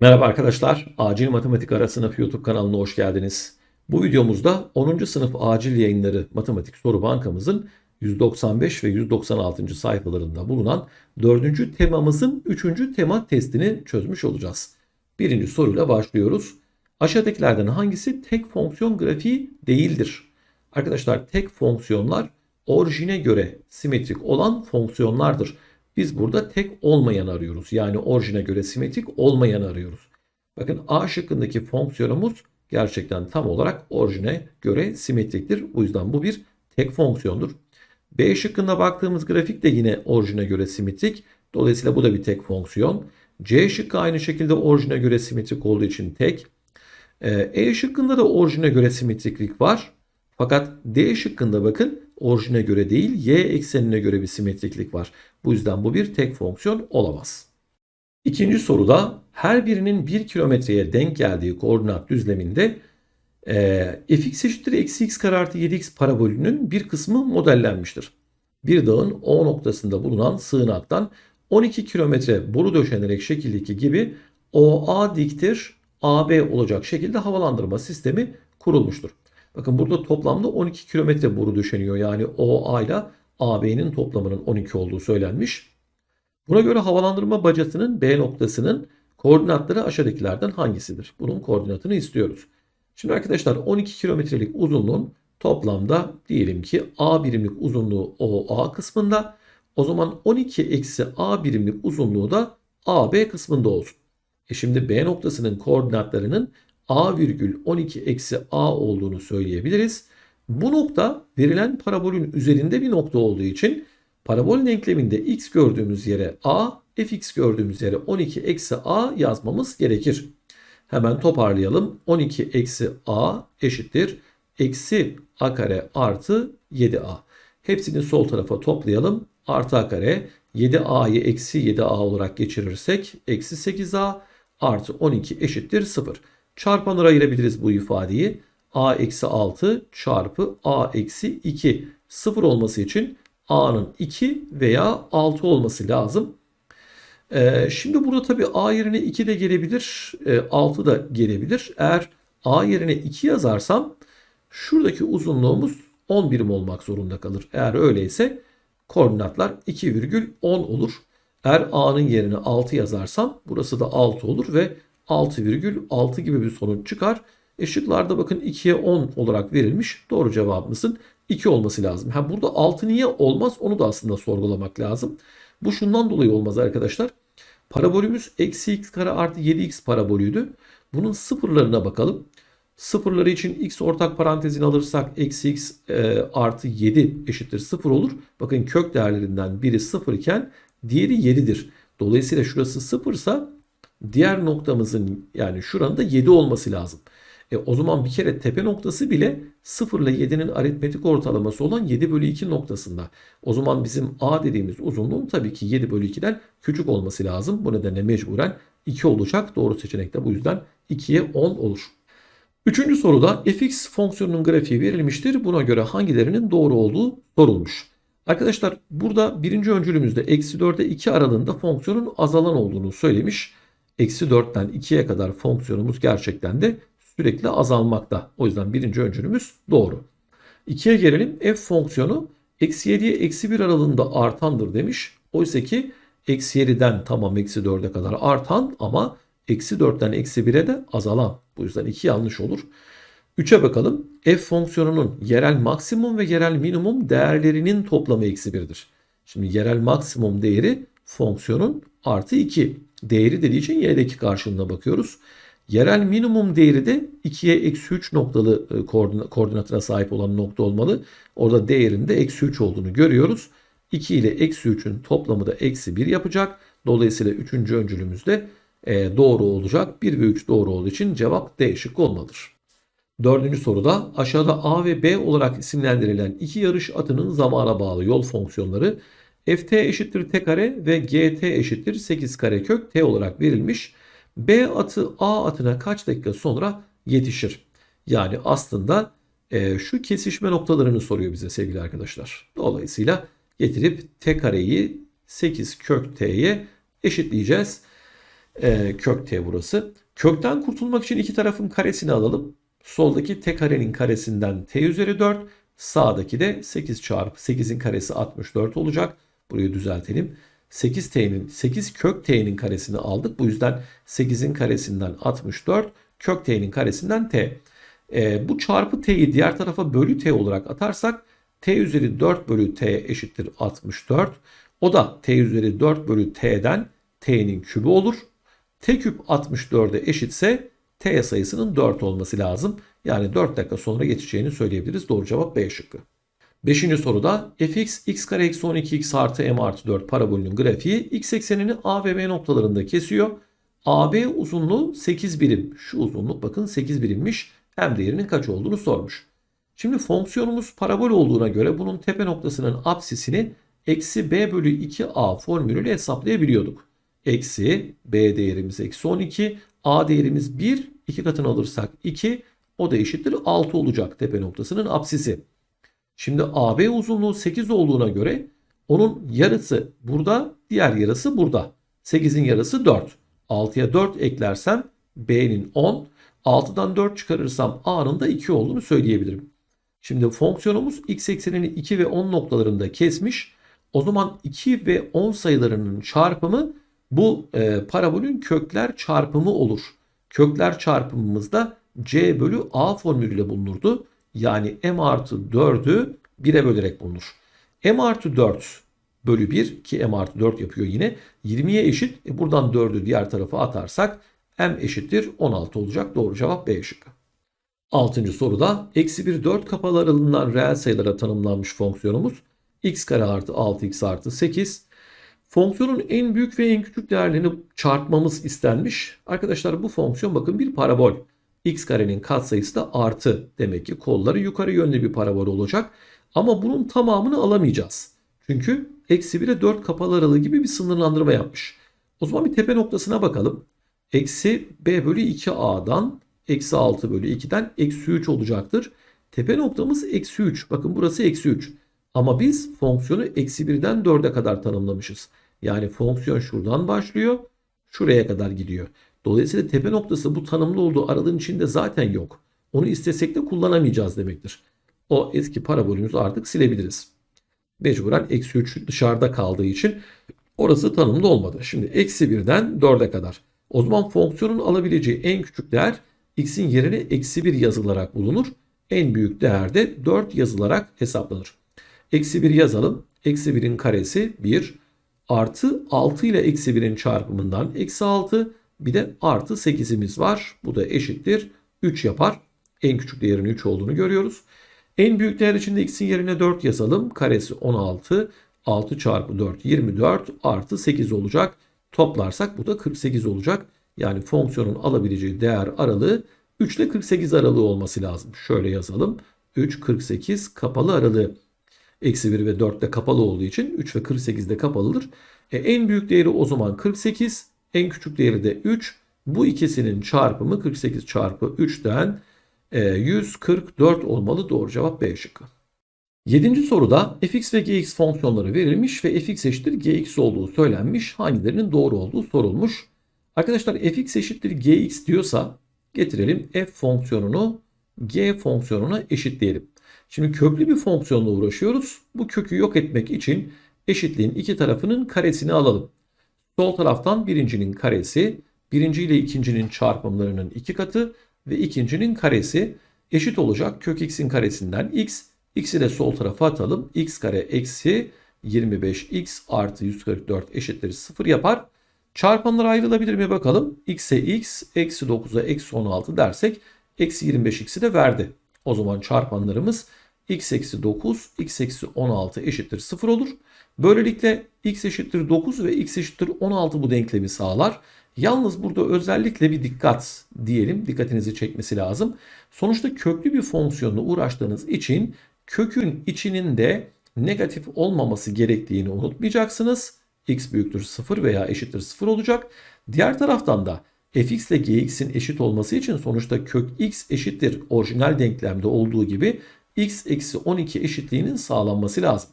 Merhaba arkadaşlar, Acil Matematik Ara Sınıf YouTube kanalına hoş geldiniz. Bu videomuzda 10. sınıf acil yayınları matematik soru bankamızın 195 ve 196. sayfalarında bulunan 4. temamızın 3. tema testini çözmüş olacağız. Birinci soruyla başlıyoruz. Aşağıdakilerden hangisi tek fonksiyon grafiği değildir? Arkadaşlar tek fonksiyonlar orijine göre simetrik olan fonksiyonlardır. Biz burada tek olmayan arıyoruz. Yani orijine göre simetrik olmayan arıyoruz. Bakın A şıkkındaki fonksiyonumuz gerçekten tam olarak orijine göre simetriktir. Bu yüzden bu bir tek fonksiyondur. B şıkkında baktığımız grafik de yine orijine göre simetrik. Dolayısıyla bu da bir tek fonksiyon. C şıkkı aynı şekilde orijine göre simetrik olduğu için tek. Ee, E şıkkında da orijine göre simetriklik var. Fakat D şıkkında bakın orijine göre değil y eksenine göre bir simetriklik var. Bu yüzden bu bir tek fonksiyon olamaz. İkinci soruda her birinin 1 kilometreye denk geldiği koordinat düzleminde e, fx eşittir eksi x kare artı 7x parabolünün bir kısmı modellenmiştir. Bir dağın O noktasında bulunan sığınaktan 12 kilometre boru döşenerek şekildeki gibi OA diktir AB olacak şekilde havalandırma sistemi kurulmuştur. Bakın burada toplamda 12 kilometre boru döşeniyor. Yani OA ile AB'nin toplamının 12 olduğu söylenmiş. Buna göre havalandırma bacasının B noktasının koordinatları aşağıdakilerden hangisidir? Bunun koordinatını istiyoruz. Şimdi arkadaşlar 12 kilometrelik uzunluğun toplamda diyelim ki A birimlik uzunluğu OA kısmında. O zaman 12 eksi A birimlik uzunluğu da AB kısmında olsun. E şimdi B noktasının koordinatlarının A virgül 12 eksi A olduğunu söyleyebiliriz. Bu nokta verilen parabolün üzerinde bir nokta olduğu için parabol denkleminde x gördüğümüz yere a, fx gördüğümüz yere 12 eksi a yazmamız gerekir. Hemen toparlayalım. 12 eksi a eşittir. Eksi a kare artı 7a. Hepsini sol tarafa toplayalım. Artı a kare 7a'yı eksi 7a olarak geçirirsek eksi 8a artı 12 eşittir 0. Çarpanlara ayırabiliriz bu ifadeyi. a eksi 6 çarpı a eksi 2. 0 olması için a'nın 2 veya 6 olması lazım. Ee, şimdi burada tabii a yerine 2 de gelebilir, e, 6 da gelebilir. Eğer a yerine 2 yazarsam şuradaki uzunluğumuz 10 birim olmak zorunda kalır. Eğer öyleyse koordinatlar 2,10 olur. Eğer a'nın yerine 6 yazarsam burası da 6 olur ve 6,6 gibi bir sonuç çıkar. E bakın 2'ye 10 olarak verilmiş. Doğru cevabımızın 2 olması lazım. Ha burada 6 niye olmaz onu da aslında sorgulamak lazım. Bu şundan dolayı olmaz arkadaşlar. Parabolümüz eksi x kare artı 7x parabolüydü. Bunun sıfırlarına bakalım. Sıfırları için x ortak parantezini alırsak eksi x e, artı 7 eşittir 0 olur. Bakın kök değerlerinden biri 0 iken diğeri 7'dir. Dolayısıyla şurası 0 ise diğer noktamızın yani şuranın da 7 olması lazım. E, o zaman bir kere tepe noktası bile 0 ile 7'nin aritmetik ortalaması olan 7 bölü 2 noktasında. O zaman bizim A dediğimiz uzunluğun tabii ki 7 bölü 2'den küçük olması lazım. Bu nedenle mecburen 2 olacak. Doğru seçenek de bu yüzden 2'ye 10 olur. Üçüncü soruda fx fonksiyonunun grafiği verilmiştir. Buna göre hangilerinin doğru olduğu sorulmuş. Arkadaşlar burada birinci öncülümüzde eksi 4'e 2 aralığında fonksiyonun azalan olduğunu söylemiş. Eksi 4'ten 2'ye kadar fonksiyonumuz gerçekten de sürekli azalmakta. O yüzden birinci öncülümüz doğru. 2'ye gelelim. F fonksiyonu eksi 7'ye eksi 1 aralığında artandır demiş. Oysa ki eksi 7'den tamam eksi 4'e kadar artan ama eksi 4'ten eksi 1'e de azalan. Bu yüzden 2 yanlış olur. 3'e bakalım. F fonksiyonunun yerel maksimum ve yerel minimum değerlerinin toplamı eksi 1'dir. Şimdi yerel maksimum değeri fonksiyonun artı 2. Değeri dediği için y'deki karşılığına bakıyoruz. Yerel minimum değeri de 2'ye eksi 3 noktalı e, koordinatına sahip olan nokta olmalı. Orada değerinde eksi 3 olduğunu görüyoruz. 2 ile eksi 3'ün toplamı da eksi 1 yapacak. Dolayısıyla 3. öncülümüz de e, doğru olacak. 1 ve 3 doğru olduğu için cevap D şıkkı olmalıdır. Dördüncü soruda aşağıda A ve B olarak isimlendirilen iki yarış atının zamana bağlı yol fonksiyonları ft eşittir t kare ve gt eşittir 8 kare kök t olarak verilmiş. B atı A atına kaç dakika sonra yetişir? Yani aslında e, şu kesişme noktalarını soruyor bize sevgili arkadaşlar. Dolayısıyla getirip t kareyi 8 kök t'ye eşitleyeceğiz. e, kök t burası. Kökten kurtulmak için iki tarafın karesini alalım. Soldaki t karenin karesinden t üzeri 4. Sağdaki de 8 çarpı 8'in karesi 64 olacak. Burayı düzeltelim. 8t'nin 8 kök t'nin karesini aldık. Bu yüzden 8'in karesinden 64 kök t'nin karesinden t. E, bu çarpı t'yi diğer tarafa bölü t olarak atarsak t üzeri 4 bölü t eşittir 64. O da t üzeri 4 bölü t'den t'nin kübü olur. t küp 64'e eşitse t sayısının 4 olması lazım. Yani 4 dakika sonra geçeceğini söyleyebiliriz. Doğru cevap B şıkkı. Beşinci soruda fx x kare eksi 12x artı m artı 4 parabolünün grafiği x eksenini a ve b noktalarında kesiyor. AB uzunluğu 8 birim. Şu uzunluk bakın 8 birimmiş. M değerinin kaç olduğunu sormuş. Şimdi fonksiyonumuz parabol olduğuna göre bunun tepe noktasının apsisini eksi b bölü 2a formülüyle hesaplayabiliyorduk. Eksi b değerimiz eksi 12, a değerimiz 1, 2 katını alırsak 2, o da eşittir 6 olacak tepe noktasının apsisi. Şimdi AB uzunluğu 8 olduğuna göre onun yarısı burada, diğer yarısı burada. 8'in yarısı 4. 6'ya 4 eklersem B'nin 10, 6'dan 4 çıkarırsam A'nın da 2 olduğunu söyleyebilirim. Şimdi fonksiyonumuz x eksenini 2 ve 10 noktalarında kesmiş. O zaman 2 ve 10 sayılarının çarpımı bu e, parabolün kökler çarpımı olur. Kökler çarpımımız da c bölü a formülüyle bulunurdu. Yani m artı 4'ü 1'e bölerek bulunur. m artı 4 bölü 1 ki m artı 4 yapıyor yine 20'ye eşit. E buradan 4'ü diğer tarafa atarsak m eşittir 16 olacak. Doğru cevap B şıkkı. Altıncı soruda eksi 1 4 kapalı aralığından reel sayılara tanımlanmış fonksiyonumuz x kare artı 6x artı 8. Fonksiyonun en büyük ve en küçük değerlerini çarpmamız istenmiş. Arkadaşlar bu fonksiyon bakın bir parabol. X karenin katsayısı da artı. Demek ki kolları yukarı yönlü bir parabol olacak. Ama bunun tamamını alamayacağız. Çünkü eksi 1'e 4 kapalı aralığı gibi bir sınırlandırma yapmış. O zaman bir tepe noktasına bakalım. Eksi b bölü 2a'dan eksi 6 bölü 2'den eksi 3 olacaktır. Tepe noktamız eksi 3. Bakın burası eksi 3. Ama biz fonksiyonu eksi 1'den 4'e kadar tanımlamışız. Yani fonksiyon şuradan başlıyor. Şuraya kadar gidiyor. Dolayısıyla tepe noktası bu tanımlı olduğu aralığın içinde zaten yok. Onu istesek de kullanamayacağız demektir. O eski parabolümüzü artık silebiliriz. Mecburen eksi 3 dışarıda kaldığı için orası tanımlı olmadı. Şimdi eksi 1'den 4'e kadar. O zaman fonksiyonun alabileceği en küçük değer x'in yerine eksi 1 yazılarak bulunur. En büyük değer de 4 yazılarak hesaplanır. Eksi 1 yazalım. Eksi 1'in karesi 1 artı 6 ile eksi 1'in çarpımından eksi 6 bir de artı 8'imiz var. Bu da eşittir 3 yapar. En küçük değerin 3 olduğunu görüyoruz. En büyük değer için de x'in yerine 4 yazalım. Karesi 16. 6 çarpı 4 24 artı 8 olacak. Toplarsak bu da 48 olacak. Yani fonksiyonun alabileceği değer aralığı 3 ile 48 aralığı olması lazım. Şöyle yazalım. 3, 48 kapalı aralığı. Eksi 1 ve 4 de kapalı olduğu için 3 ve 48 de kapalıdır. E, en büyük değeri o zaman 48. En küçük değeri de 3. Bu ikisinin çarpımı 48 çarpı 3'ten e, 144 olmalı. Doğru cevap B şıkkı. Yedinci soruda fx ve gx fonksiyonları verilmiş ve fx eşittir gx olduğu söylenmiş. Hangilerinin doğru olduğu sorulmuş. Arkadaşlar fx eşittir gx diyorsa getirelim f fonksiyonunu g fonksiyonuna eşitleyelim. Şimdi köklü bir fonksiyonla uğraşıyoruz. Bu kökü yok etmek için eşitliğin iki tarafının karesini alalım. Sol taraftan birincinin karesi, birinci ile ikincinin çarpımlarının iki katı ve ikincinin karesi eşit olacak kök x'in karesinden x. x'i de sol tarafa atalım. x kare eksi 25x artı 144 eşittir 0 yapar. Çarpanlar ayrılabilir mi bakalım. x'e x, eksi 9'a eksi 16 dersek eksi 25x'i de verdi. O zaman çarpanlarımız x eksi 9, x eksi 16 eşittir 0 olur. Böylelikle x eşittir 9 ve x eşittir 16 bu denklemi sağlar. Yalnız burada özellikle bir dikkat diyelim. Dikkatinizi çekmesi lazım. Sonuçta köklü bir fonksiyonla uğraştığınız için kökün içinin de negatif olmaması gerektiğini unutmayacaksınız. x büyüktür 0 veya eşittir 0 olacak. Diğer taraftan da fx ile gx'in eşit olması için sonuçta kök x eşittir orijinal denklemde olduğu gibi x eksi 12 eşitliğinin sağlanması lazım.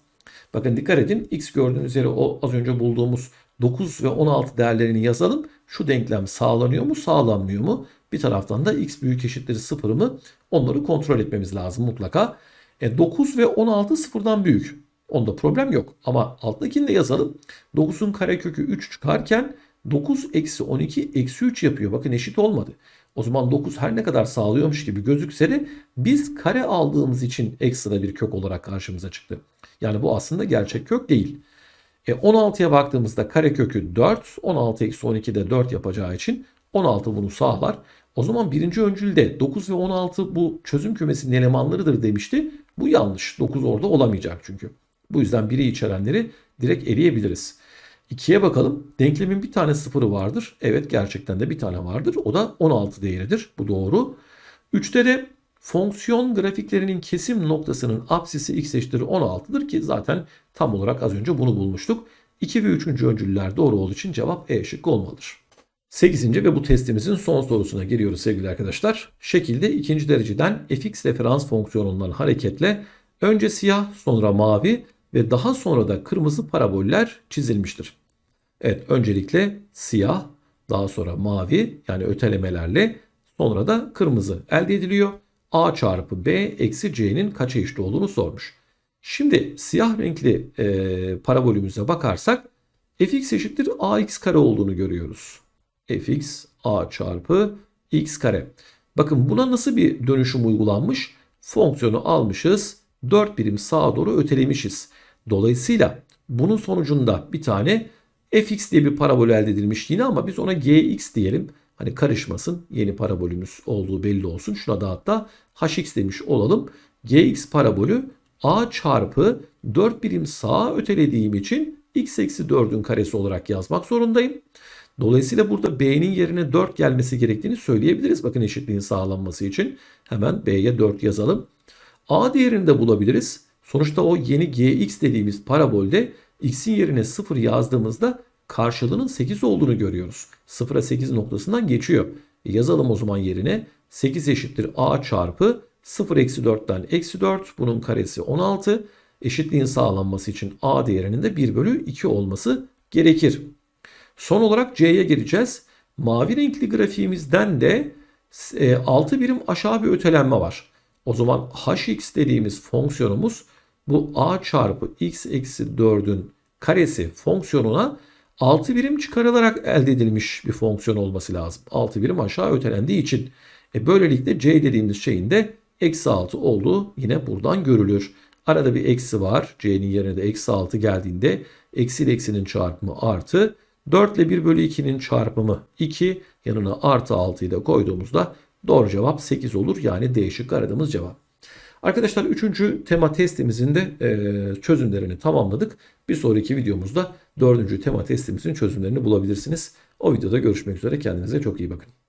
Bakın dikkat edin x gördüğünüz yere o az önce bulduğumuz 9 ve 16 değerlerini yazalım. Şu denklem sağlanıyor mu sağlanmıyor mu? Bir taraftan da x büyük eşittir 0 mı? Onları kontrol etmemiz lazım mutlaka. E, 9 ve 16 sıfırdan büyük. Onda problem yok. Ama alttakini de yazalım. 9'un karekökü 3 çıkarken 9 eksi 12 eksi 3 yapıyor. Bakın eşit olmadı. O zaman 9 her ne kadar sağlıyormuş gibi gözükse de biz kare aldığımız için ekstra bir kök olarak karşımıza çıktı. Yani bu aslında gerçek kök değil. E 16'ya baktığımızda karekökü 4. 16 eksi 12 de 4 yapacağı için 16 bunu sağlar. O zaman birinci öncülde 9 ve 16 bu çözüm kümesinin elemanlarıdır demişti. Bu yanlış. 9 orada olamayacak çünkü. Bu yüzden biri içerenleri direkt eleyebiliriz. 2'ye bakalım. Denklemin bir tane sıfırı vardır. Evet gerçekten de bir tane vardır. O da 16 değeridir. Bu doğru. 3'te de fonksiyon grafiklerinin kesim noktasının apsisi x eşittir 16'dır ki zaten tam olarak az önce bunu bulmuştuk. 2 ve 3. öncüller doğru olduğu için cevap E şıkkı olmalıdır. 8. ve bu testimizin son sorusuna giriyoruz sevgili arkadaşlar. Şekilde ikinci dereceden fx referans fonksiyonundan hareketle önce siyah sonra mavi ve daha sonra da kırmızı paraboller çizilmiştir. Evet öncelikle siyah daha sonra mavi yani ötelemelerle sonra da kırmızı elde ediliyor. A çarpı B eksi C'nin kaça eşit olduğunu sormuş. Şimdi siyah renkli e, parabolümüze bakarsak fx eşittir ax kare olduğunu görüyoruz. fx a çarpı x kare. Bakın buna nasıl bir dönüşüm uygulanmış? Fonksiyonu almışız. 4 birim sağa doğru ötelemişiz. Dolayısıyla bunun sonucunda bir tane fx diye bir parabol elde edilmiş yine ama biz ona gx diyelim. Hani karışmasın yeni parabolümüz olduğu belli olsun. Şuna da hatta hx demiş olalım. gx parabolü a çarpı 4 birim sağa ötelediğim için x eksi 4'ün karesi olarak yazmak zorundayım. Dolayısıyla burada b'nin yerine 4 gelmesi gerektiğini söyleyebiliriz. Bakın eşitliğin sağlanması için. Hemen b'ye 4 yazalım. a değerini de bulabiliriz. Sonuçta o yeni gx dediğimiz parabolde x'in yerine 0 yazdığımızda karşılığının 8 olduğunu görüyoruz. 0'a 8 noktasından geçiyor. E yazalım o zaman yerine 8 eşittir a çarpı 0 eksi 4'ten eksi 4 bunun karesi 16. Eşitliğin sağlanması için a değerinin de 1 bölü 2 olması gerekir. Son olarak c'ye gireceğiz. Mavi renkli grafiğimizden de 6 birim aşağı bir ötelenme var. O zaman hx dediğimiz fonksiyonumuz bu a çarpı x eksi 4'ün karesi fonksiyonuna 6 birim çıkarılarak elde edilmiş bir fonksiyon olması lazım. 6 birim aşağı ötelendiği için. E böylelikle c dediğimiz şeyin de eksi 6 olduğu yine buradan görülür. Arada bir eksi var. c'nin yerine de eksi 6 geldiğinde eksi eksinin çarpımı artı. 4 ile 1 bölü 2'nin çarpımı 2. Yanına artı 6'yı da koyduğumuzda doğru cevap 8 olur. Yani D şıkkı aradığımız cevap. Arkadaşlar 3. tema testimizin de e, çözümlerini tamamladık. Bir sonraki videomuzda 4. tema testimizin çözümlerini bulabilirsiniz. O videoda görüşmek üzere. Kendinize çok iyi bakın.